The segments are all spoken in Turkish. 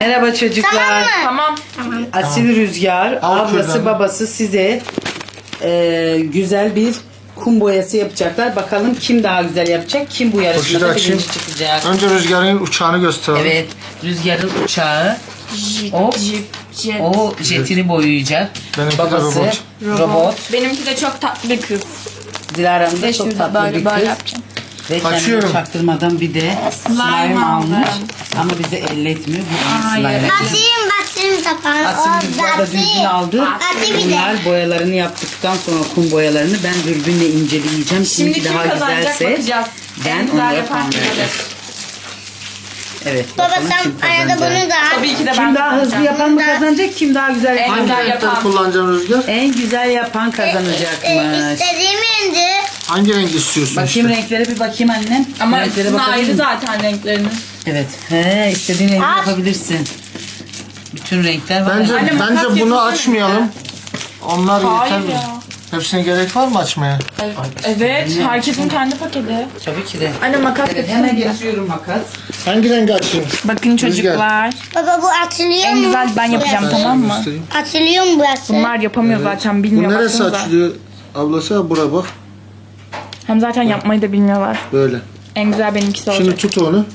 Merhaba çocuklar. Tamam. Asil Rüzgar, Al ablası kürdanı. babası size e, güzel bir kum boyası yapacaklar. Bakalım kim daha güzel yapacak, kim bu Poşeti yarışmada açayım. birinci çıkacak. Önce Rüzgar'ın uçağını gösterelim. Evet, Rüzgar'ın uçağı. Hop. Jet. O jetini boyayacak. Benimki de Babası robot. robot. Benimki de çok tatlı bir kız. Dilara'nın da çok şimdi tatlı böyle bir böyle kız. yapacağım. Ve kendini Açıyorum. çaktırmadan bir de slime, Slime almış. Ama bize elletmiyor. Bu Hayır. slime. Batayım batayım tapan. Asil Rüzgar da dürbün aldı. Atayım bir de. Bunlar boyalarını yaptıktan sonra kum boyalarını ben dürbünle inceleyeceğim. Şimdi kim daha kazanacak güzelse bakacağız. ben En güzel onları yapan puanlayacağım. kazanacak. Evet. Baba bakalım sen kim arada kazanacak. bunu da Tabii ki de ben Kim daha hızlı kazanacağım. yapan mı kazanacak? Kim daha güzel En yapan? güzel Hangi renkleri yapan. kullanacaksın Rüzgar? En güzel yapan e, kazanacakmış. istediğim indi. Hangi renk istiyorsun Bakayım işte? renklere bir bakayım annem. Ama renklere sizin bakabilir ayrı miyim? zaten renkleriniz. Evet. He, istediğin rengi yapabilirsin. Bütün renkler var. Bence Anne, makas bence bunu yapılsana. açmayalım. Onlar Hayır yeter mi? ya. Hepsine gerek var mı açmaya? Evet. Herkesin kendi paketi. Tabii ki de. Anne makas Evet, hemen getiriyorum makas. Hangi rengi açayım? Bakın çocuklar. Baba bu atılıyor En mu? güzel ben yapacağım Burası. tamam mı? Atılıyor mu burası? Bunlar yapamıyor zaten Bu bilmiyor. neresi baksanıza. açılıyor? Ablası bura bak. Hem zaten yapmayı da bilmiyorlar. Böyle. En güzel benimkisi olacak. Şimdi tut onu.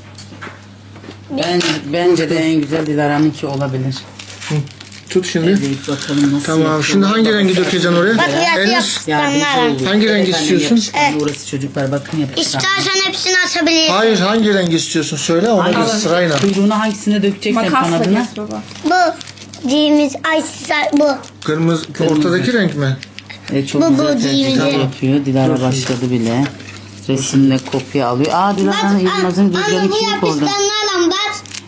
Ben, bence de en güzel Dilara'nınki olabilir. Tut şimdi. Evet bakalım nasıl Tamam. yapıyor. Şimdi hangi rengi dökeceksin oraya? Bak burası Enes. Yardımcı yapışkanlar. olun. Hangi renk annem, istiyorsun? yapışkan. Orası çocuklar bakın yapışkan. İstersen hepsini açabilirsin. Hayır hangi rengi istiyorsun? Söyle ona göre sırayla. Kuyruğunu hangisine dökeceksen Makasla kanadına. kes baba. Bu. Cimiz ay bu. Kırmızı, ortadaki renk mi? Evet, çok Bu- güzel mi? yapıyor. Dilara başladı bile. Resimle kopya alıyor. Aa Dilara'nın Yılmaz'ın Ama rüzgarın bu kimi koydu? yapışkanlarla.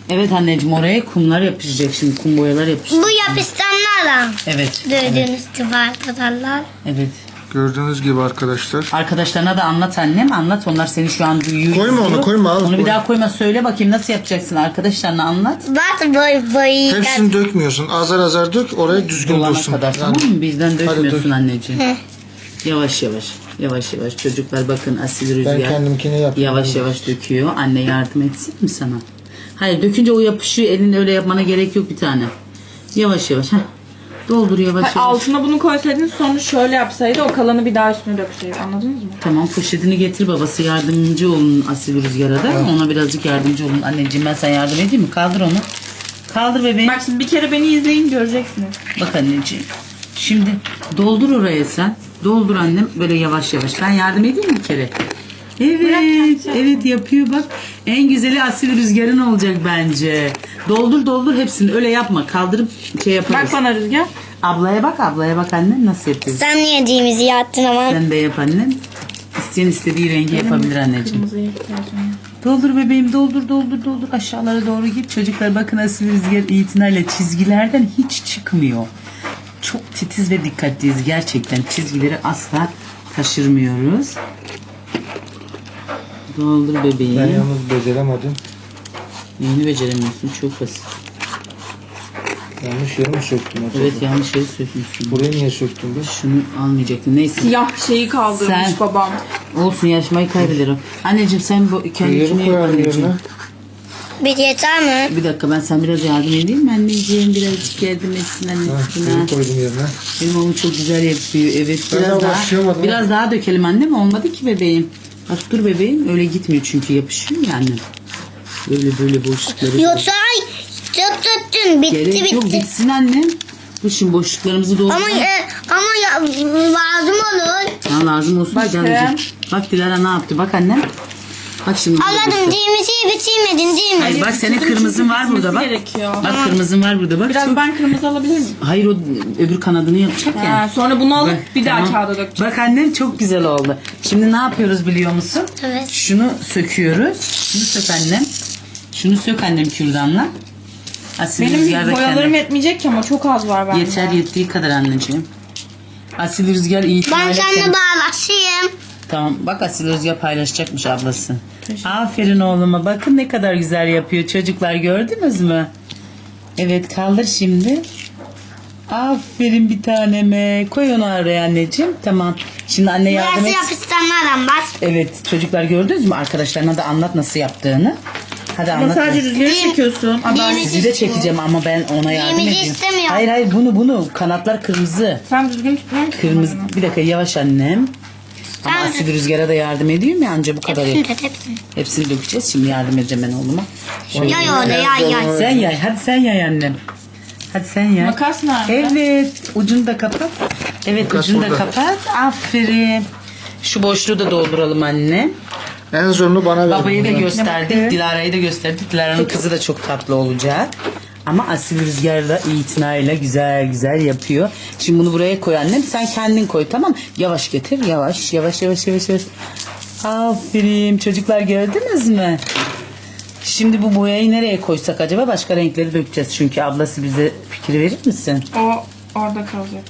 Evet anneciğim oraya kumlar yapışacak şimdi. Kum boyalar yapışacak. Bu yapışkanlarla. Evet. Gördüğünüz gibi arkadaşlar. Evet. Gördüğünüz gibi arkadaşlar. Arkadaşlarına da anlat annem. Anlat. Onlar seni şu an duyuyor. Koyma onu, koyma, al, Onu bir koy. daha koyma. Söyle bakayım nasıl yapacaksın. Arkadaşlarına anlat. Bak boy boy. Hepsini dökmüyorsun. Azar azar dök oraya düzgün Dolana dursun. kadar Yani tamam mı? Bizden dökmüyorsun dök. anneciğim. Yavaş yavaş. Yavaş yavaş. Çocuklar bakın asil rüzgar. kendimkini yaptım. Yavaş yavaş döküyor. Anne yardım etsin mi sana? Hayır dökünce o yapışıyor. Elin öyle yapmana gerek yok bir tane. Yavaş yavaş. Heh. Doldur yavaş yavaş. altına bunu koysaydınız sonra şöyle yapsaydı o kalanı bir daha üstüne dökseydi. Anladınız mı? Tamam poşetini getir babası yardımcı olun Asil Rüzgar'a da. Ona birazcık yardımcı olun. Anneciğim ben sana yardım edeyim mi? Kaldır onu. Kaldır bebeğim. Bak şimdi bir kere beni izleyin göreceksiniz. Bak anneciğim. Şimdi doldur oraya sen. Doldur annem böyle yavaş yavaş. Ben yardım edeyim mi bir kere? Evet, evet yapıyor bak. En güzeli Asil Rüzgar'ın olacak bence. Doldur doldur hepsini. Öyle yapma. Kaldırıp şey yaparız. Bak bana Rüzgar. Ablaya bak, ablaya bak annem nasıl yapıyor. Sen yediğimizi yattın ama. Sen de yap annem. İsteyen istediği rengi yapabilir anneciğim. Kırmızıya ihtiyacım var. Doldur bebeğim doldur doldur doldur aşağılara doğru git. Çocuklar bakın Asil Rüzgar itinayla çizgilerden hiç çıkmıyor. Çok titiz ve dikkatliyiz gerçekten. Çizgileri asla taşırmıyoruz. Doldur bebeğim. Ben yalnız beceremedim. Neyini beceremiyorsun çok basit. Yanlış yeri mi söktüm acaba? Evet yanlış yeri sökmüşsün. Burayı niye söktüm ben? Şunu almayacaktın. Neyse. Siyah şeyi kaldırmış Sen- babam. Olsun yarışmayı kaybederim. Anneciğim sen bu Yeri kendini yap koyalım anneciğim. yerine. Bir yeter mi? Bir dakika ben sen biraz yardım edeyim mi anneciğim? Birazcık yardım etsin Ha, annesine. yeri koydum yerine. Benim oğlum çok güzel yapıyor. Evet Ben biraz daha daha başlayamadım. biraz daha dökelim annem. Olmadı ki bebeğim. Bak dur bebeğim. Öyle gitmiyor çünkü yapışıyor ya annem. Böyle böyle boşlukları. Yoksa ay çok tuttun. Bitti Gerek yok bitti. bitsin annem. Dur şimdi boşluklarımızı doldur. Ama e, ama ya, lazım olur. Ha, lazım olsun. Dilara'cığım. Bak Dilara ne yaptı? Bak annem. Bak şimdi. Anladım. Cimizi bitirmedin değil mi? Hayır bak senin kırmızın var burada bak. gerekiyor. Bak kırmızın var burada bak. Biraz Çok- ben kırmızı alabilir miyim? Hayır o öbür kanadını yapacak ya. Ha, sonra bunu alıp Bak, bir daha tamam. kağıda dökeceğim. Bak annem çok güzel oldu. Şimdi ne yapıyoruz biliyor musun? Evet. Şunu söküyoruz. Şunu sök annem. Şunu sök annem kürdanla. Asil Benim boyalarım kendi- yetmeyecek ki ama çok az var bende. Yeter yettiği kadar anneciğim. Asil Rüzgar iyi Ben ihtimalle seninle bağlaşayım. Tamam bak Asil Rüzgar paylaşacakmış ablası. Aferin oğluma bakın ne kadar güzel yapıyor çocuklar gördünüz mü? Evet kaldır şimdi. Aferin bir taneme. Koy onu araya anneciğim. Tamam. Şimdi anne yardım Burası et. yapışkanlarla bak. Evet çocuklar gördünüz mü? Arkadaşlarına da anlat nasıl yaptığını. Hadi Ama anlat. sadece rüzgarı çekiyorsun. Adalet. değil- Sizi de çekeceğim ama ben ona yardım Yemeği edeyim. istemiyorum. Hayır hayır bunu bunu kanatlar kırmızı. Sen düzgün tutmuyor musun? Kırmızı. Bir dakika yavaş annem. Ama Ben Asil Rüzgar'a da yardım ediyorum ya anca bu kadar. Hepsini de hepsini. Hepsini dökeceğiz. Şimdi yardım edeceğim ben oğluma. Şöyle. Yay orada yay yay. Sen yay. Hadi sen yay annem. Hadi sen yay. Makas nerede? Evet. Ucunu da kapat. Evet Makas ucunu da burada. kapat. Aferin. Şu boşluğu da dolduralım anne. En zorunu bana ver. Babayı da gösterdik. Dilara'yı da gösterdik. Dilara'nın kızı da çok tatlı olacak. Ama Asil Rüzgar da itinayla güzel güzel yapıyor. Şimdi bunu buraya koy annem. Sen kendin koy tamam Yavaş getir. Yavaş yavaş yavaş yavaş. yavaş. Aferin. Çocuklar gördünüz mü? Şimdi bu boyayı nereye koysak acaba? Başka renkleri dökeceğiz. Çünkü ablası bize fikir verir misin? O orada kalacak.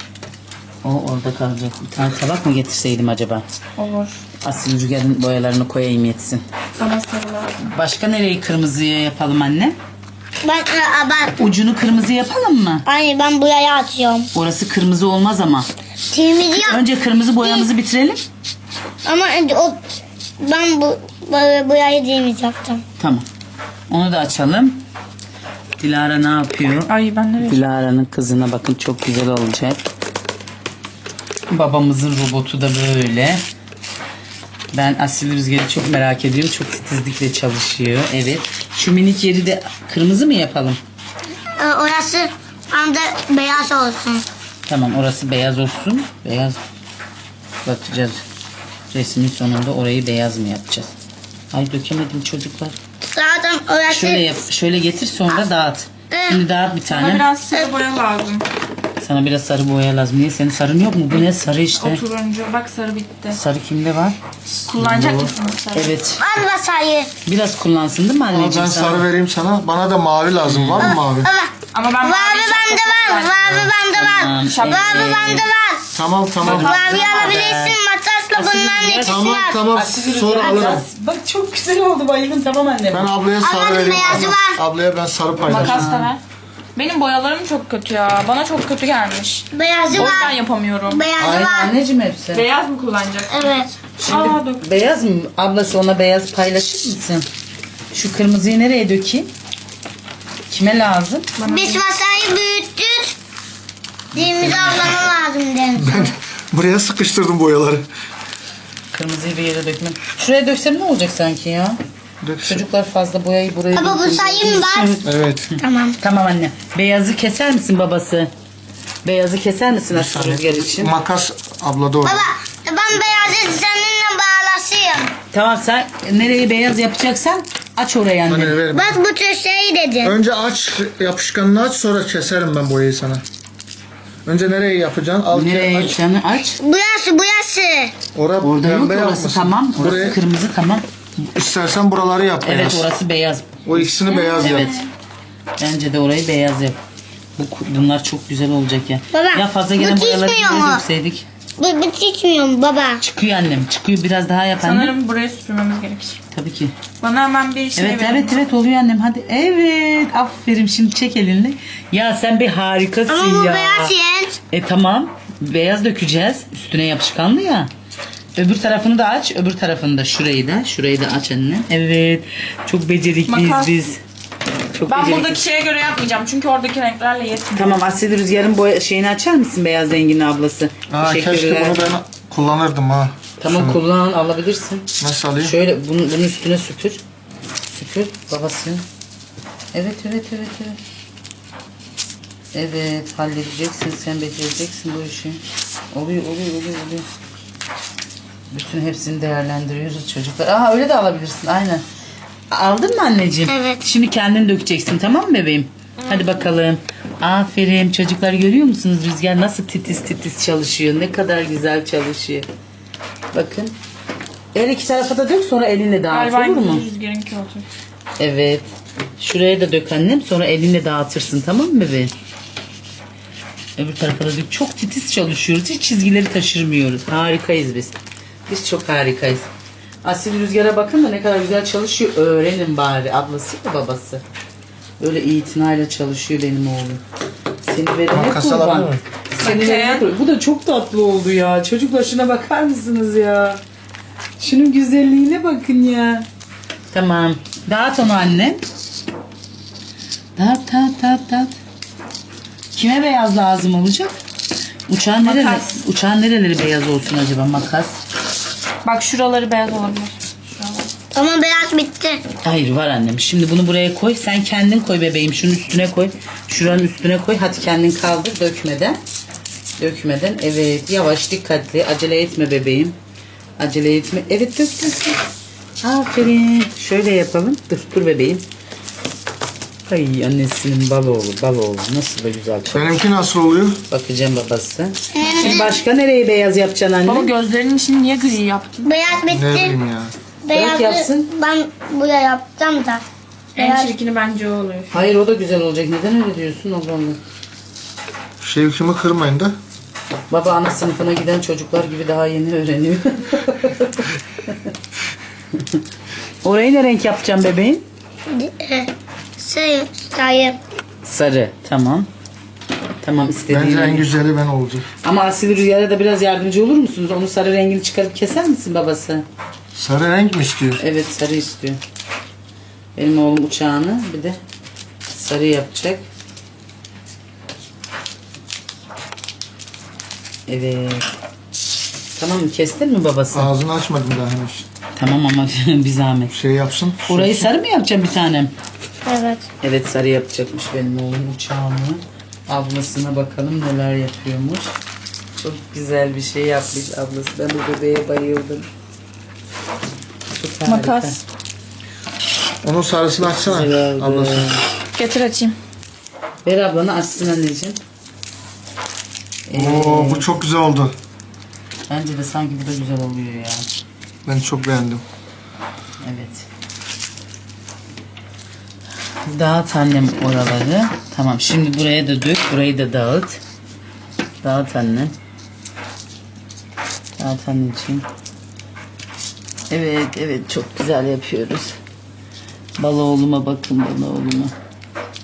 O orada kalacak. Bir tane tabak mı getirseydim acaba? Olur. Asil Rüzgar'ın boyalarını koyayım yetsin. Bana sarı lazım. Başka nereyi kırmızıya yapalım anne? Ben, ben, Ucunu kırmızı yapalım mı? Ay ben buraya atıyorum. Orası kırmızı olmaz ama. Temizliği yap. Önce kırmızı boyamızı bitirelim. Ama o ben bu bu- burayı temizleyeceğim. Tamam. Onu da açalım. Dilara ne yapıyor? Ay ben nereye? Dilara'nın kızına bakın çok güzel olacak. Babamızın robotu da böyle. Ben Asil Rüzgar'ı çok merak ediyorum. Çok titizlikle çalışıyor. Evet. Şu minik yeri de kırmızı mı yapalım? Ee, orası anda beyaz olsun. Tamam orası beyaz olsun. Beyaz. Bakacağız. Resmin sonunda orayı beyaz mı yapacağız? Ay dökemedim çocuklar. Zaten orası Şöyle yap, şöyle getir sonra dağıt. Şimdi dağıt bir Bana tane. biraz sarı boya lazım. Sana biraz sarı boya lazım. Niye senin sarın yok mu? Bu ne sarı işte. O turuncu. Bak sarı bitti. Sarı kimde var? Kullanacak mısınız sarı? Evet. az masayı. Biraz kullansın değil mi Al anneciğim? ben sana? sarı vereyim sana. Bana da mavi lazım. Var mı mavi? Ama Ama ben mavi bende var. Mavi bende var. Tamam, Mavi evet. bende var. Tamam tamam. Mavi alabilirsin. Matasla bunların ikisini Tamam al. tamam. Sonra alırım. Bak çok güzel oldu bayıldım tamam annem. Ben ablaya sarı vereyim. beyazı Abla- var. Ablaya ben sarı Makas paylaşayım. da ver. Benim boyalarım çok kötü ya. Bana çok kötü gelmiş. Beyazı O yüzden var. yapamıyorum. Beyazı Ay var. anneciğim hepsi. Beyaz mı kullanacak? Evet. Şimdi Aa, dök. beyaz mı? Ablası ona beyaz paylaşır mısın? Şu kırmızıyı nereye dökeyim? Kime lazım? Biz masayı büyüttük. Deniz ablama lazım Deniz. Buraya sıkıştırdım boyaları. Kırmızıyı bir yere dökmem. Şuraya döksem ne olacak sanki ya? Çocuklar fazla boyayı buraya Baba bu sayım var. Evet. Tamam. Tamam anne. Beyazı keser misin babası? Beyazı keser misin Aslı Rüzgar için? Makas ablada orada. Baba ben beyazı seninle bağlasıyım. Tamam sen nereyi beyaz yapacaksan aç orayı anne. Hani ver. Bak bu tür şey dedin. Önce aç yapışkanını aç sonra keserim ben boyayı sana. Önce nereye yapacaksın? Al Nereye aç. yapacağını aç. Burası burası. Ora Orada yok pembe orası yapmışsın. tamam. Orası Buraya kırmızı tamam. İstersen buraları yap Evet beyaz. orası beyaz. O ikisini beyaz Evet. yap. Bence de orayı beyaz yap. Bu, bunlar çok güzel olacak ya. Baba, ya fazla bu gelen boyaları çizmiyor buraya mu? dökseydik. Bu, bu çiçmiyor mu baba? Çıkıyor annem. Çıkıyor biraz daha yap anne. Sanırım burayı süpürmemiz gerekir. Tabii ki. Bana hemen bir şey Evet verin. evet evet oluyor annem hadi. Evet aferin şimdi çek elini. Ya sen bir harikasın Ama bu ya. beyaz yen. E tamam. Beyaz dökeceğiz. Üstüne yapışkanlı ya. Öbür tarafını da aç. Öbür tarafını da şurayı da. Şurayı da aç anne. Evet. Çok becerikliyiz Makas. biz. Çok Ben becerikliyiz. buradaki şeye göre yapmayacağım. Çünkü oradaki renklerle yetmiyor. Tamam Asya Rüzgar'ın boya şeyini açar mısın beyaz renginin ablası? Aa, keşke bunu ben kullanırdım ha. Tamam kullan alabilirsin. Nasıl alayım? Şöyle bunun, bunun üstüne süpür. Süpür babası. Evet evet evet evet. Evet halledeceksin sen becereceksin bu işi. Oluyor oluyor oluyor oluyor. Bütün hepsini değerlendiriyoruz çocuklar. Aa öyle de alabilirsin aynen. Aldın mı anneciğim? Evet. Şimdi kendin dökeceksin tamam mı bebeğim? Hadi bakalım. Aferin çocuklar görüyor musunuz Rüzgar nasıl titiz titiz çalışıyor. Ne kadar güzel çalışıyor. Bakın. Her iki tarafa da dök sonra elinle dağıt olur mu? rüzgarınki olacak. Evet. Şuraya da dök annem sonra elinle dağıtırsın tamam mı bebeğim? Öbür tarafa da dök. Çok titiz çalışıyoruz. Hiç çizgileri taşırmıyoruz. Harikayız biz. Biz çok harikayız. Asil Rüzgar'a bakın da ne kadar güzel çalışıyor. Öğrenin bari. Ablası mı babası? Böyle itinayla çalışıyor benim oğlum. Seni verene kurban. miyim? Seni verene kurban. Bu da çok tatlı oldu ya. Çocuklar şuna bakar mısınız ya? Şunun güzelliğine bakın ya. Tamam. Dağıt onu annem. Dağıt dağıt dağıt dağıt. Kime beyaz lazım olacak? Uçağın nereleri, uçağın nereleri beyaz olsun acaba makas? Bak şuraları beyaz olabilir. Şuralar. Ama beyaz bitti. Hayır var annem. Şimdi bunu buraya koy. Sen kendin koy bebeğim. Şunun üstüne koy. Şuranın üstüne koy. Hadi kendin kaldır dökmeden. Dökmeden. Evet yavaş dikkatli. Acele etme bebeğim. Acele etme. Evet dök dök. Aferin. Şöyle yapalım. Dur dur bebeğim. Ay annesinin bal oğlu bal oğlu. Nasıl da güzel. Benimki nasıl oluyor? Bakacağım babası. Şimdi başka nereye beyaz yapacaksın anne? Baba gözlerinin içini niye gri yaptın? Beyaz Ne bitti. bileyim ya. Beyazı yapsın. ben buraya yapacağım da. En Beyaz. çirkini bence o oluyor. Hayır o da güzel olacak. Neden öyle diyorsun? Allah Allah. Şevkimi kırmayın da. Baba ana sınıfına giden çocuklar gibi daha yeni öğreniyor. Orayı ne renk yapacağım bebeğim? E, Şey, sayı. Sarı. Tamam. Tamam istediğin Bence en güzeli ben olacak. Ama Asil Rüzgar'a da biraz yardımcı olur musunuz? Onun sarı rengini çıkarıp keser misin babası? Sarı renk mi istiyor? Evet sarı istiyor. Benim oğlum uçağını bir de sarı yapacak. Evet. Tamam mı? Kestin mi babası? Ağzını açmadım daha henüz. Tamam ama bir zahmet. Şey yapsın. Orayı sarı mı yapacağım bir tanem? Evet. Evet sarı yapacakmış benim oğlum uçağını. Ablasına bakalım neler yapıyormuş. Çok güzel bir şey yapmış ablası. Ben bu bebeğe bayıldım. Çok harika. Makas. Onun sarısını açsana. Güzel oldu. Ablası. Getir açayım. Ver ablana açsın anneciğim. Ee, Oo bu çok güzel oldu. Bence de sanki bu da güzel oluyor ya. Ben çok beğendim. Evet. Dağıt annem oraları. Tamam şimdi buraya da dök. Burayı da dağıt. Dağıt annem. Dağıt anneciğim. Evet evet çok güzel yapıyoruz. Bal oğluma bakın bal oğluma.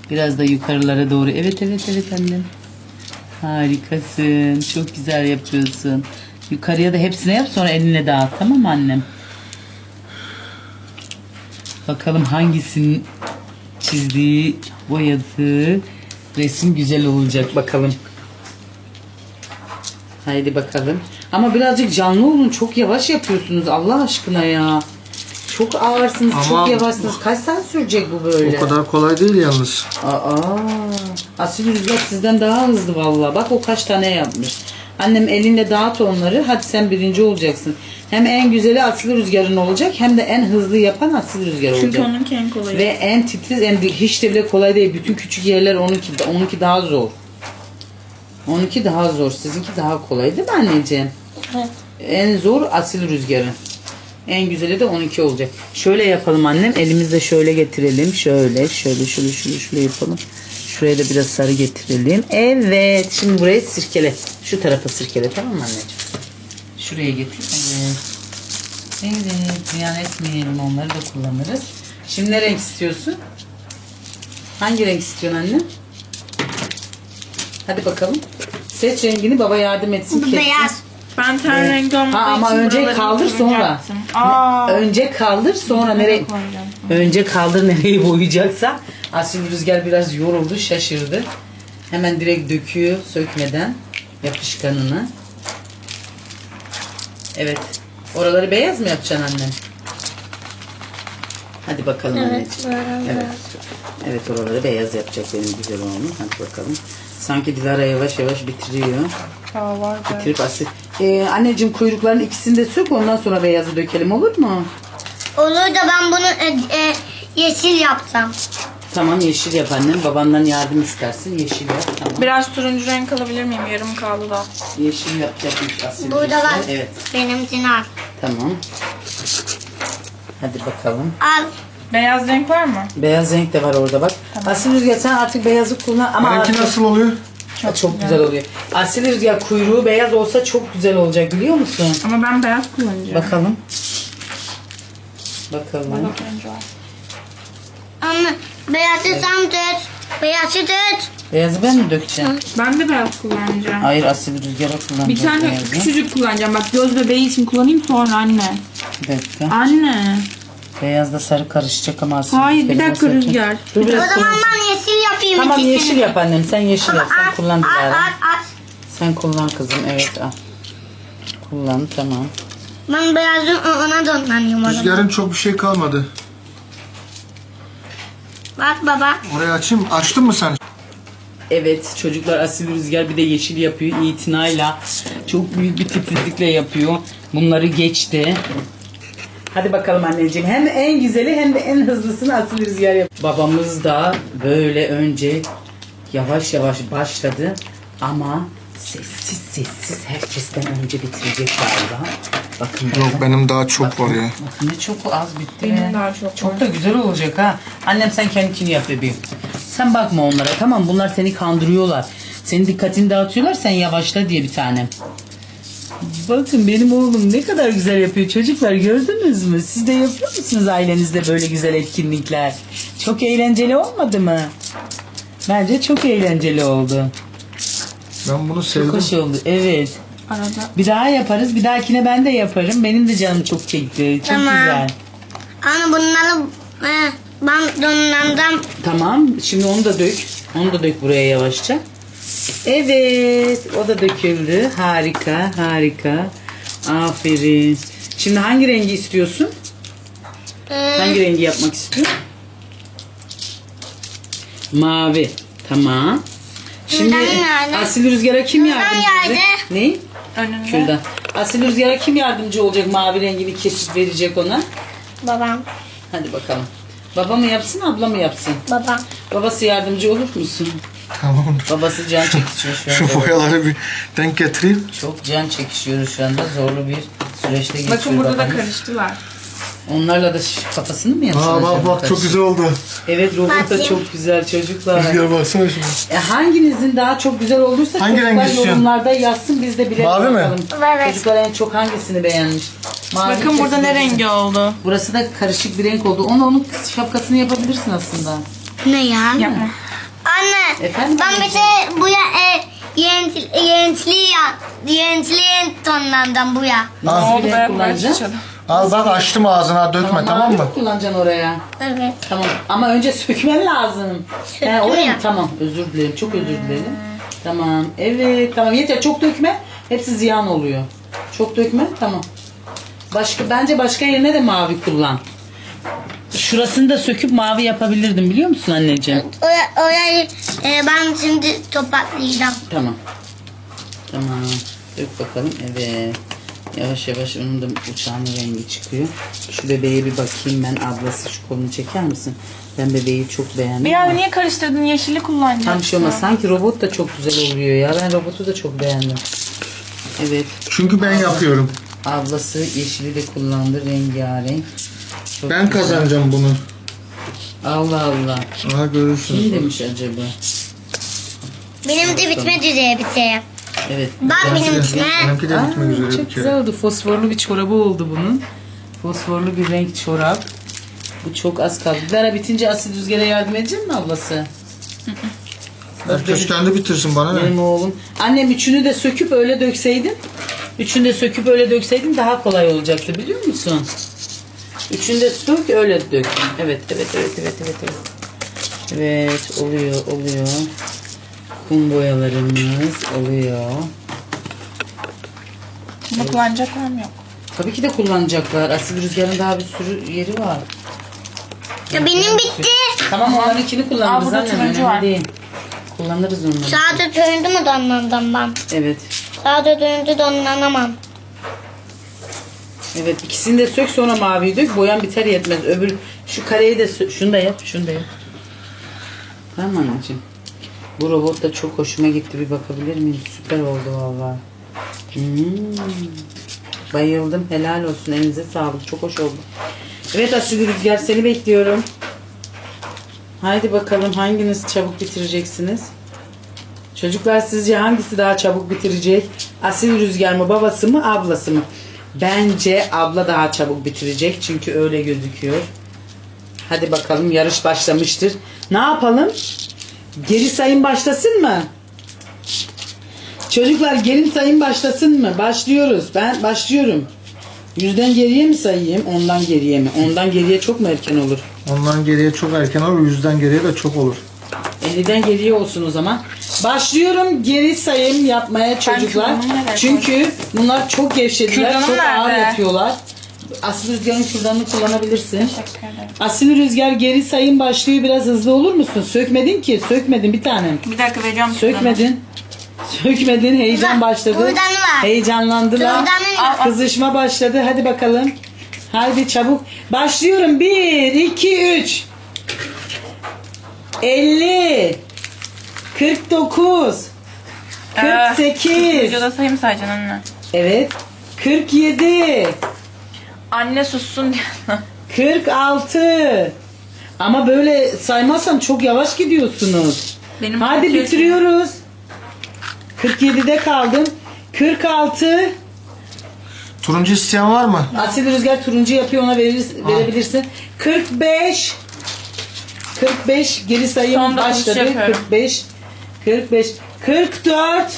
Biraz da yukarılara doğru. Evet evet evet annem. Harikasın. Çok güzel yapıyorsun. Yukarıya da hepsine yap sonra eline dağıt tamam annem? Bakalım hangisinin çizdiği, boyadığı resim güzel olacak bakalım. Haydi bakalım. Ama birazcık canlı olun. Çok yavaş yapıyorsunuz Allah aşkına ya. Çok ağırsınız, Ama- çok yavaşsınız. Kaç saat sürecek bu böyle? O kadar kolay değil yalnız. Aa, Asil Rüzgar sizden daha hızlı vallahi. Bak o kaç tane yapmış. Annem elinle dağıt onları. Hadi sen birinci olacaksın. Hem en güzeli Asil Rüzgar'ın olacak hem de en hızlı yapan Asil Rüzgar olacak. Çünkü onunki en kolayı. Ve en titiz en hiç de bile kolay değil. Bütün küçük yerler onunki, onunki daha zor. Onunki daha zor. Sizinki daha kolay değil mi anneciğim? Evet. En zor asil rüzgarı. En güzeli de 12 olacak. Şöyle yapalım annem. Elimizde şöyle getirelim. Şöyle, şöyle, şöyle, şöyle, şöyle yapalım. Şuraya da biraz sarı getirelim. Evet. Şimdi burayı sirkele. Şu tarafa sirkele tamam mı anneciğim? Şuraya getir. Evet. Evet. Ziyan etmeyelim. Onları da kullanırız. Şimdi ne renk istiyorsun? Hangi renk istiyorsun anne? Hadi bakalım. Seç rengini baba yardım etsin. Bu kessin. beyaz. Ben ten rengi olmadığı Ha, ama için önce kaldır sonra. Aa. Önce kaldır sonra nereye. Önce kaldır nereyi boyayacaksa. Asil Rüzgar biraz yoruldu, şaşırdı. Hemen direkt döküyor sökmeden yapışkanını. Evet. Oraları beyaz mı yapacaksın anne? Hadi bakalım Evet. anneciğim. Evet. Evet oraları beyaz yapacak benim güzel oğlum. Hadi bakalım. Sanki Dilara yavaş yavaş bitiriyor. Aa, var da. Bitirip asil. Ee, anneciğim kuyrukların ikisini de sök ondan sonra beyazı dökelim olur mu? Olur da ben bunu e, e, yeşil yapsam. Tamam yeşil yap annem. Babandan yardım istersin. Yeşil yap. Tamam. Biraz turuncu renk alabilir miyim? Yarım kaldı da. Yeşil yapacakmış asil. Burada var. Evet. Benimkini al. Tamam. Hadi bakalım. Al. Beyaz renk var mı? Beyaz renk de var orada bak. Asil Rüzgar sen artık beyazı kullan ama Benimki artık- nasıl oluyor? çok, çok güzel oluyor. Asil Rüzgar kuyruğu beyaz olsa çok güzel olacak biliyor musun? Ama ben beyaz kullanacağım. Bakalım. Bakalım. Var. Anne beyazı sen tut. Beyazı tut. Beyazı ben mi dökeceğim? Ben de beyaz kullanacağım. Hayır Asil Rüzgar'a kullanacağım. Bir tane beyazı. küçücük kullanacağım. Bak göz bebeği için kullanayım sonra anne. Bir dakika. Anne. Beyazla sarı karışacak ama aslında. Hayır bir dakika Rüzgar. Dur O biraz zaman kullan. ben yeşil yapayım. Tamam ikisini. yeşil yap annem. Sen yeşil yap. Sen kullan at, Dilara. at, at. Sen kullan kızım. Evet al. Kullan tamam. Ben birazdan ona donlanıyorum o zaman. Rüzgarın çok bir şey kalmadı. Bak baba. Orayı açayım. Açtın mı sen? Evet çocuklar asil rüzgar bir de yeşil yapıyor itinayla. Çok büyük bir titizlikle yapıyor. Bunları geçti. Hadi bakalım anneciğim. Hem en güzeli hem de en hızlısını asil rüzgar yap. Babamız da böyle önce yavaş yavaş başladı. Ama sessiz sessiz herkesten önce bitirecek galiba. Bakın Yok bakın. benim daha çok var ya. Bakın ne çok az bitti. Benim be. daha çok Çok var. da güzel olacak ha. Annem sen kendini yap bebeğim. Sen bakma onlara tamam bunlar seni kandırıyorlar. Senin dikkatini dağıtıyorlar sen yavaşla diye bir tanem. Bakın benim oğlum ne kadar güzel yapıyor çocuklar gördünüz mü? Siz de yapıyor musunuz ailenizde böyle güzel etkinlikler? Çok eğlenceli olmadı mı? Bence çok eğlenceli oldu. Ben bunu Çok sevdim. hoş oldu. Evet. Arada. Bir daha yaparız. Bir dahakine ben de yaparım. Benim de canım çok çekti. Çok Tamam. güzel. Ama bunları e, ben donlandım. Tamam. Şimdi onu da dök. Onu da dök buraya yavaşça. Evet. O da döküldü. Harika. Harika. Aferin. Şimdi hangi rengi istiyorsun? Ee, Hangi rengi yapmak istiyorsun? Mavi. Tamam. Şimdi Şuradan? Asil Rüzgar'a kim Şuradan yardımcı olacak? Ne? Önünde. Şuradan. Asil Rüzgar'a kim yardımcı olacak? Mavi rengini kesip verecek ona. babam. Hadi bakalım. Baba mı yapsın abla mı yapsın? Babam. Babası yardımcı olur musun? Tamam. Babası can çekişiyor şu Şu anda. boyaları bir denk getireyim. Çok can çekişiyor şu anda. Zorlu bir süreçte geçiyor Bakın burada da babamız. karıştılar. Onlarla da ş- kafasını mı yapsın? Aa acaba bak bak çok karışık? güzel oldu. Evet robot da Bakayım. çok güzel çocuklar. Rüzgar baksana şuna. E, hanginizin daha çok güzel olduysa Hangi rengi çocuklar istiyorsun? yorumlarda yazsın biz de bilelim Mavi mi? bakalım. Evet. Çocuklar en çok hangisini beğenmiş? Mavi Bakın burada ne rengi oldu? Burası da karışık bir renk oldu. Onu onun şapkasını yapabilirsin aslında. Ne ya? Yapma. Anne. Efendim Ben bir de bu ya e, yentli yentli ya yentli bu ya. Ne Nasıl oldu be? kullanacaksın? Al bak açtım ağzına dökme tamam mı? kullanacaksın oraya? Evet. Tamam ama önce sökmen lazım. Söktüm He, oraya ya. mı? Tamam özür dilerim çok özür dilerim. Tamam evet tamam yeter çok dökme. Hepsi ziyan oluyor. Çok dökme tamam. Başka bence başka yerine de mavi kullan. Şurasını da söküp mavi yapabilirdim biliyor musun anneciğim? Oraya, orayı e, ben şimdi topaklayacağım. Tamam. Tamam. Dök bakalım. Evet. Yavaş yavaş onun da uçağın rengi çıkıyor. Şu bebeğe bir bakayım ben. Ablası şu kolunu çeker misin? Ben bebeği çok beğendim. Bir ama- abi niye karıştırdın? Yeşili kullanacaksın. Tam bir şey olmaz. Sanki robot da çok güzel oluyor ya. Ben robotu da çok beğendim. Evet. Çünkü ben yapıyorum. Ablası yeşili de kullandı. Rengarenk. Çok Ben güzel. kazanacağım bunu. Allah Allah. Aha görürsün. Kim demiş acaba? Benim de bitmek üzere biteye. Evet. Bak benim içime. Benimki de bitmek Aa, üzere çok kere. güzel oldu. Fosforlu bir çorabı oldu bunun. Fosforlu bir renk çorap. Bu çok az kaldı. Lara bitince asil rüzgara yardım edecek mi ablası? Herkes kendi bitirsin bana ne? Benim oğlum. Annem üçünü de söküp öyle dökseydin. Üçünü de söküp öyle dökseydin daha kolay olacaktı biliyor musun? Üçünü de sök öyle dök. Evet evet evet evet evet evet. Evet oluyor oluyor. Kum boyalarımız oluyor. Bunu kullanacaklar mı yok? Tabii ki de kullanacaklar. Asil rüzgarın daha bir sürü yeri var. Ya benim bitti. Tamam onlarınkini kullanırız Aa, burada annem. turuncu önemli var. değil. Kullanırız onları. Sade döndü mü donlandım ben? Evet. Sade döndü donlanamam. Evet ikisini de sök sonra maviyi dök. Boyan biter yetmez. Öbür şu kareyi de sö- şunu da yap. Şunu da yap. Tamam anneciğim. Bu robot da çok hoşuma gitti. Bir bakabilir miyim? Süper oldu vallahi. Hmm. Bayıldım. Helal olsun. Elinize sağlık. Çok hoş oldu. Evet Asil Rüzgar seni bekliyorum. Haydi bakalım hanginiz çabuk bitireceksiniz? Çocuklar sizce hangisi daha çabuk bitirecek? Asil Rüzgar mı, babası mı, ablası mı? Bence abla daha çabuk bitirecek çünkü öyle gözüküyor. Hadi bakalım yarış başlamıştır. Ne yapalım? Geri sayım başlasın mı? Çocuklar geri sayım başlasın mı? Başlıyoruz. Ben başlıyorum. Yüzden geriye mi sayayım? Ondan geriye mi? Ondan geriye çok mu erken olur? Ondan geriye çok erken olur. Yüzden geriye de çok olur. 50'den geriye olsun o zaman. Başlıyorum geri sayım yapmaya çocuklar. kürdanımı Çünkü bunlar çok gevşediler. Kürdanım Çok ağır nerede? yapıyorlar. Asil Rüzgar'ın kürdanını kullanabilirsin. Teşekkür ederim. Asil Rüzgar geri sayım başlıyor. Biraz hızlı olur musun? Sökmedin ki. Sökmedin bir tanem. Bir dakika veriyorum. Sökmedin. Sökmedin. Heyecan başladı. Var. Heyecanlandılar. Var. Kızışma başladı. Hadi bakalım. Hadi çabuk. Başlıyorum. 1, 2, 3. 50. 49. Ee, 48. Videoda sayım sayacaksın anne. Evet. 47. Anne sussun diye. 46. Ama böyle saymazsan çok yavaş gidiyorsunuz. Benim Hadi bitiriyoruz. 47'de kaldım. 46. Turuncu isteyen var mı? Asil Rüzgar turuncu yapıyor ona verir, verebilirsin. 45. 45 geri sayım Son dokunuş başladı. yapıyorum. 45. 45. 44.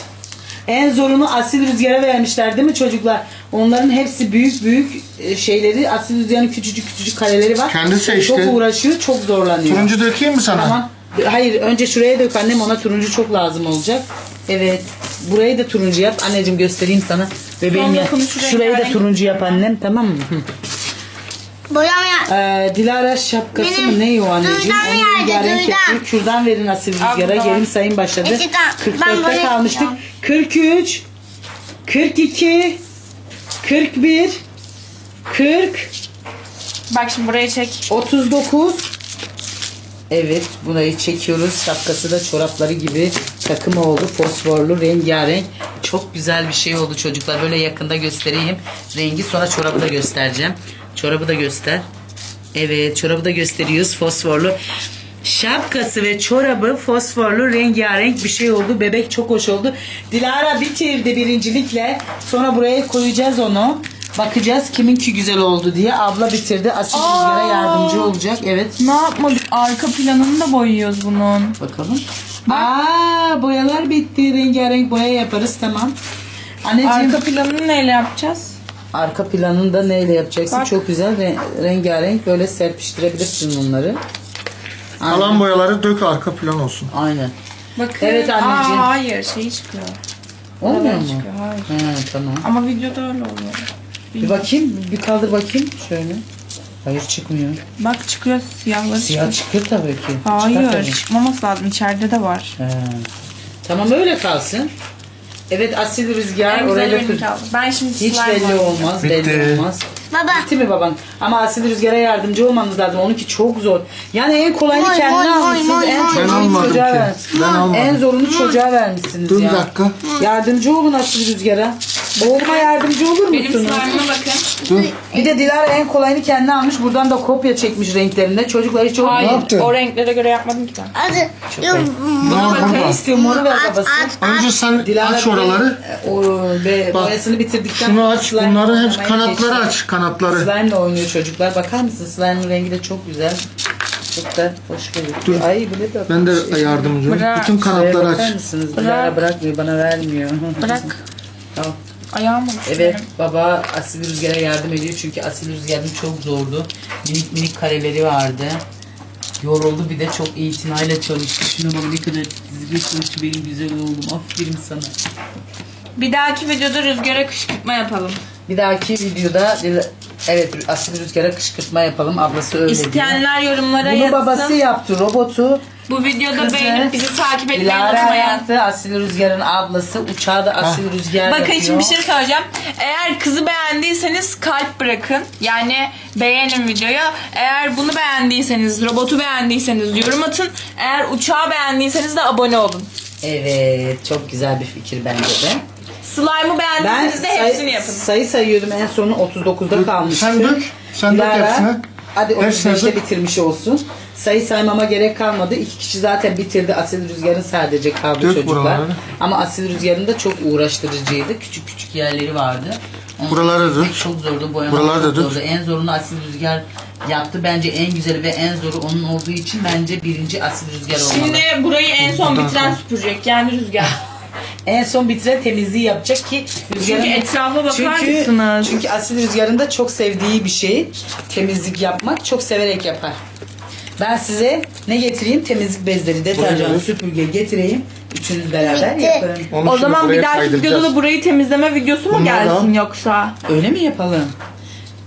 En zorunu Asil Rüzgar'a vermişler değil mi çocuklar? Onların hepsi büyük büyük e, şeyleri. Asil Rüzgar'ın küçücük küçücük kareleri var. Kendi seçti. Çok uğraşıyor, çok zorlanıyor. Turuncu dökeyim mi sana? Tamam. Hayır önce şuraya dök annem ona turuncu çok lazım olacak. Evet. Burayı da turuncu yap. Anneciğim göstereyim sana. Bebeğim Son ya. Şurayı da turuncu yap annem tamam mı? Hı. Boyam ya. Ee, Dilara şapkası Benim mı ne o anneciğim? duydan Onu yerde, rengarenk yapıyor. Kürdan verin Asil Rüzgar'a. Abla. Gelim sayım başladı. Tane. Ben 44'te böyle kalmıştık. yapacağım. 43 42 41 40 Bak şimdi burayı çek. 39 Evet burayı çekiyoruz. Şapkası da çorapları gibi takım oldu. Fosforlu rengarenk. Çok güzel bir şey oldu çocuklar. Böyle yakında göstereyim. Rengi sonra çorabı da göstereceğim. Çorabı da göster. Evet çorabı da gösteriyoruz. Fosforlu. Şapkası ve çorabı fosforlu rengarenk bir şey oldu. Bebek çok hoş oldu. Dilara bitirdi birincilikle. Sonra buraya koyacağız onu. Bakacağız kiminki güzel oldu diye. Abla bitirdi. Asil Rüzgar'a yardımcı olacak. Evet. Ne yapmadık? Arka planını da boyuyoruz bunun. Bakalım. Aa boyalar bitti. Rengarenk boya yaparız tamam. Anneciğim arka, planını neyle yapacağız? Planını da neyle yapacaksın? Bak. Çok güzel re- rengarenk böyle serpiştirebilirsin onları. Aynen. Kalan boyaları dök arka plan olsun. Aynen. Bakın. Evet anneciğim. Aa, hayır şey çıkıyor. Olmuyor mu? çıkıyor, hayır. He, tamam. Ama videoda öyle oluyor. Bir bakayım. Bir kaldır bakayım. Şöyle. Hayır çıkmıyor. Bak çıkıyor siyahları Siyah çıkıyor. çıkır tabii ki. Hayır tabii. çıkmaması lazım. İçeride de var. He. Tamam öyle kalsın. Evet asil rüzgar En oraya kaldı. Ben şimdi Hiç slime belli boyayacağım. olmaz. Bitti. Belli olmaz. Baba. Bitti mi baban? Ama asil rüzgara yardımcı olmanız lazım. Onunki çok zor. Yani en kolayını Moy, kendine moy, moy, almışsınız. moy, En moy. Ben zorunu almadım çocuğa ki. vermişsiniz. Ben almadım. En zorunu çocuğa vermişsiniz Dur bir ya. dakika. Yardımcı olun asil rüzgara. Oğluma yardımcı olur Benim musunuz? slime'ıma bakın. Dur. Bir de Dilara en kolayını kendine almış. Buradan da kopya çekmiş renklerinde. Çocuklar hiç Hayır. yaptın? O renklere göre yapmadım ki ben. Hadi. Dur. Buna bak ne burada. istiyor? Moru ver babası. Önce sen Dilara aç oraları. O be, Bak, boyasını bitirdikten Şunu sonra aç. slime Bunların hep oynamaya kanatları geçti. aç. Kanatları. Slime ile oynuyor çocuklar. Bakar mısın? Slime'ın rengi de çok güzel. Çok da hoş gözüküyor. Ay bu ne de Ben de yardımcı olayım. Bırak. Bütün Şuraya kanatları bakar aç. mısınız? Bırak. Dilara bırakmıyor. Bana vermiyor. Bırak. Al. Ayağım olmuş Evet benim. baba Asil Rüzgar'a yardım ediyor çünkü Asil Rüzgar'ın çok zordu. Minik minik kareleri vardı. Yoruldu bir de çok itinayla çalıştı. Şuna bak ne kadar düzgün çalıştı benim güzel oğlum. Aferin sana. Bir dahaki videoda rüzgara kışkırtma yapalım. Bir dahaki videoda evet Asil Rüzgar'a kışkırtma yapalım. Ablası öyle diyor. İsteyenler yorumlara Bunu yazsın. babası yaptı robotu. Bu videoda Kızı, beğenip bizi takip etmeyi Dilara unutmayın. yaptı. Asil Rüzgar'ın ablası. Uçağı da Asil Rüzgar Bakın yapıyor. şimdi bir şey söyleyeceğim. Eğer kızı beğendiyseniz kalp bırakın. Yani beğenin videoyu. Eğer bunu beğendiyseniz, robotu beğendiyseniz yorum atın. Eğer uçağı beğendiyseniz de abone olun. Evet çok güzel bir fikir bence de. Slime'ı Ben beğendiyseniz de hepsini yapın. sayı sayıyordum en sonu 39'da kalmıştı. Sen dök. Sen dök Dilara, hepsini. Hadi Hepsini 35'te dök. bitirmiş olsun. Sayı saymama gerek kalmadı. İki kişi zaten bitirdi. Asil Rüzgar'ın sadece kaldı Dök çocuklar. buraları. Ama Asil Rüzgar'ın da çok uğraştırıcıydı. Küçük küçük yerleri vardı. Onu Buraları dök. Çok zordu. Boyamak Buraları çok da dök. zordu. En zorunu Asil Rüzgar yaptı. Bence en güzeli ve en zoru onun olduğu için bence birinci Asil Rüzgar olmalı. Şimdi burayı en son Buradan bitiren süpürecek. Yani rüzgar. En son bitiren temizliği yapacak ki rüzgarın... Çünkü etrafa bakar çünkü, mısınız? Çünkü asil rüzgarın da çok sevdiği bir şey. Temizlik yapmak çok severek yapar. Ben size ne getireyim? Temizlik bezleri, deterjan, Buyurun. süpürge getireyim. Üçünüz beraber Bitti. Onu O şimdi zaman bir dahaki kaydıracağız. videoda da burayı temizleme videosu mu Bunlar da- gelsin yoksa? Öyle mi yapalım?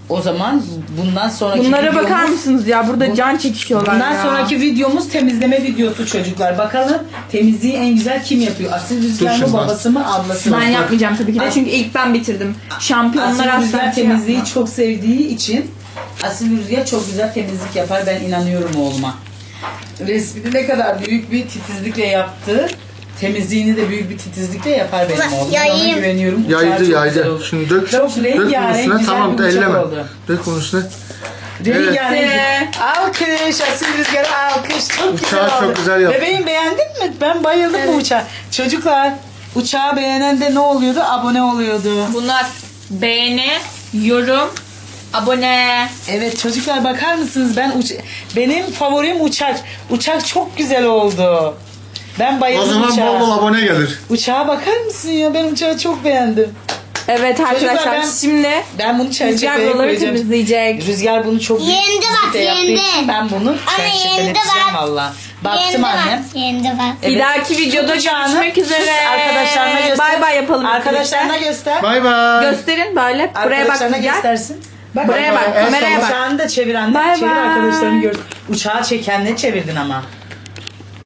O zaman bundan sonraki Bunlara videomuz... bakar mısınız ya? Burada Bu- can çekişiyorlar Bundan ya. sonraki videomuz temizleme videosu çocuklar. Bakalım temizliği en güzel kim yapıyor? Asil Rüzgar Dur mı, şimdi bak. babası mı, ablası mı? Ben yapmayacağım tabii ki de çünkü ilk ben bitirdim. Şampiyonlar Asil Rüzgar asla temizliği çok sevdiği için Asil Rüzgar çok güzel temizlik yapar. Ben inanıyorum oğluma. Resmini ne kadar büyük bir titizlikle yaptı. Temizliğini de büyük bir titizlikle yapar benim oğlum. Ben ona yayayım. güveniyorum. Uçağı Yaydı çok güzel yaydı. oldu. Şimdi dök. Çok dök rengarenk, güzel Tamam bir da uçak elleme. oldu. Dök üstüne. Rengarenk. Alkış. Asil Rüzgar'a alkış. Çok Uçağı güzel çok oldu. güzel yaptı. Bebeğim beğendin mi? Ben bayıldım bu uçağa. Çocuklar uçağı beğenen de ne oluyordu? Abone oluyordu. Bunlar beğeni, yorum, abone. Evet çocuklar bakar mısınız? Ben uç benim favorim uçak. Uçak çok güzel oldu. Ben O bayıldım zaman uçağa. bol bol abone gelir. Uçağa bakar mısın ya? Ben uçağı çok beğendim. Evet arkadaşlar ben- şimdi Ben bunu Rüzgar çerçeveye buraları koyacağım. temizleyecek. Rüzgar bunu çok büyük Yendi bak, yaptığı yendi. için Ben bunu yendi çerçeveleteceğim bak. valla. Baktım Yendi annem. bak. Yendi bak. Evet. Bir dahaki videoda Uçağını görüşmek üzere. Arkadaşlarına göster. Bay bay yapalım. Arkadaşlarına birlikte. göster. Bay bay. Gösterin böyle. Buraya bak Arkadaşlarına Rüzgar. göstersin. Bak, Buraya bak, kameraya bak. Uçağını da çevir anne. Bay çevir bay. arkadaşlarını gör. Uçağı çekenle çevirdin ama.